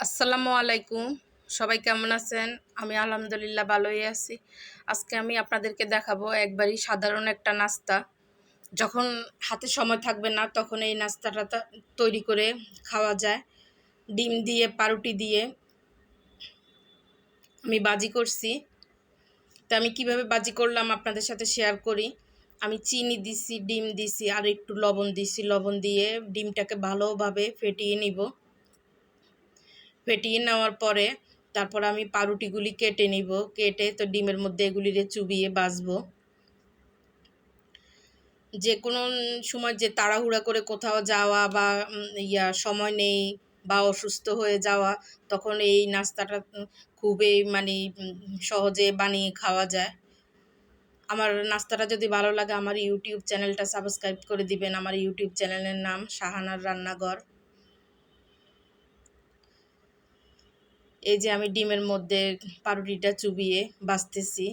আসসালামু আলাইকুম। সবাই কেমন আছেন? আমি আলহামদুলিল্লাহ ভালোই আছি। আজকে আমি আপনাদেরকে দেখাবো একবারই সাধারণ একটা নাস্তা। যখন হাতে সময় থাকবে না, তখন এই নাস্তাটা তৈরি করে খাওয়া যায়। ডিম দিয়ে, পাউরুটি দিয়ে আমি বাজি করছি। তো আমি কীভাবে বাজি করলাম আপনাদের সাথে শেয়ার করি। আমি চিনি দিছি, ডিম দিছি, আর একটু লবণ দিছি। লবণ দিয়ে ডিমটাকে ভালোভাবে ফেটিয়ে নিব। ফেটিয়ে নেওয়ার পরে তারপর আমি পাউরুটিগুলি কেটে নিব। কেটে তো ডিমের মধ্যে এগুলিরে চুবিয়ে বাছবো যে কোনো সময় যে তাড়াহুড়া করে কোথাও যাওয়া বা ইয়া, সময় নেই বা অসুস্থ হয়ে যাওয়া, তখন এই নাস্তাটা খুবই মানে সহজে বানিয়ে খাওয়া যায়। আমার নাস্তাটা যদি ভালো লাগে, আমার ইউটিউব চ্যানেলটা সাবস্ক্রাইব করে দিবেন। আমার ইউটিউব চ্যানেলের নাম শাহানার রান্নাঘর। এই যে আমি ডিমের মধ্যে পাউরুটিটা চুবিয়ে বাঁচতেছি।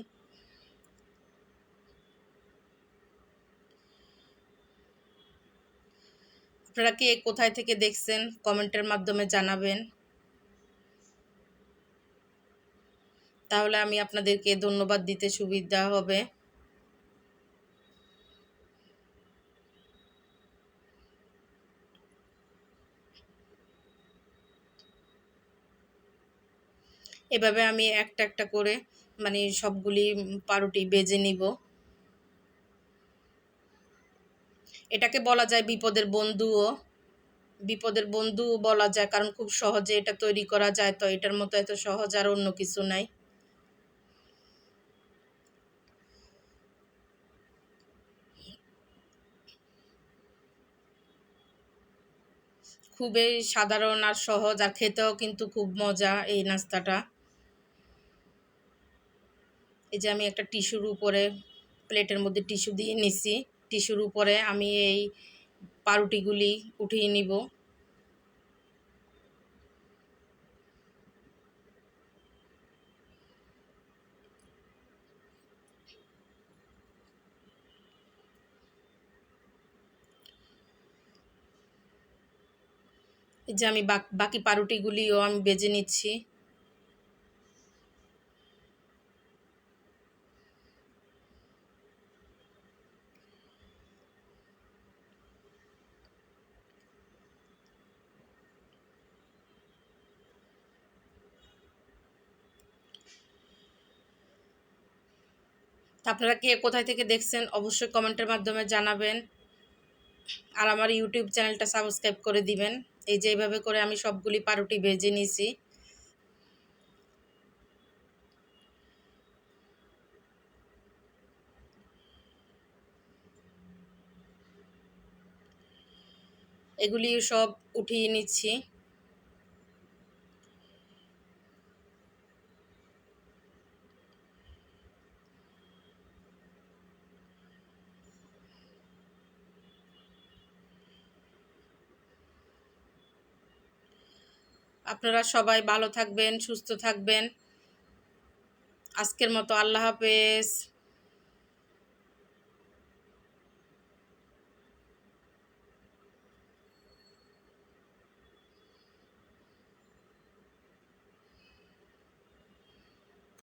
আপনারা কে কোথায় থেকে দেখছেন, কমেন্টের মাধ্যমে জানাবেন। তাহলে আমি আপনাদেরকে ধন্যবাদ দিতে সুবিধা হবে। এভাবে আমি একটা একটা করে মানে সবগুলি পাউরুটি বেজে নিব। এটাকে বলা যায় বিপদের বন্ধুও। বিপদের বন্ধু বলা যায়, কারণ খুব সহজে এটা তৈরি করা যায়, তো এটার মতো এত সহজ আর অন্য কিছু নাই। খুবই সাধারণ আর সহজ, আর খেতেও কিন্তু খুব মজা এই নাস্তাটা। এই যে আমি একটা টিস্যুর উপরে প্লেটের মধ্যে টিস্যু দিয়ে নিছি। টিস্যুর উপরে আমি এই পাউরুটিগুলি উঠিয়ে নিব। যে আমি বাক- পাউরুটিগুলিও আমি বেজে নিচ্ছি। তা আপনারা কে কোথায় থেকে দেখছেন, অবশ্যই কমেন্টের মাধ্যমে জানাবেন। আর আমার ইউটিউব চ্যানেলটা সাবস্ক্রাইব করে দিবেন। এই যে এইভাবে করে আমি সবগুলি পারুটি ভেজে নিয়েছি এগুলি সব উঠিয়ে নিচ্ছি। আপনারা সবাই ভালো থাকবেন সুস্থ থাকবেন। আজকের মতো আল্লাহ হাফেজ।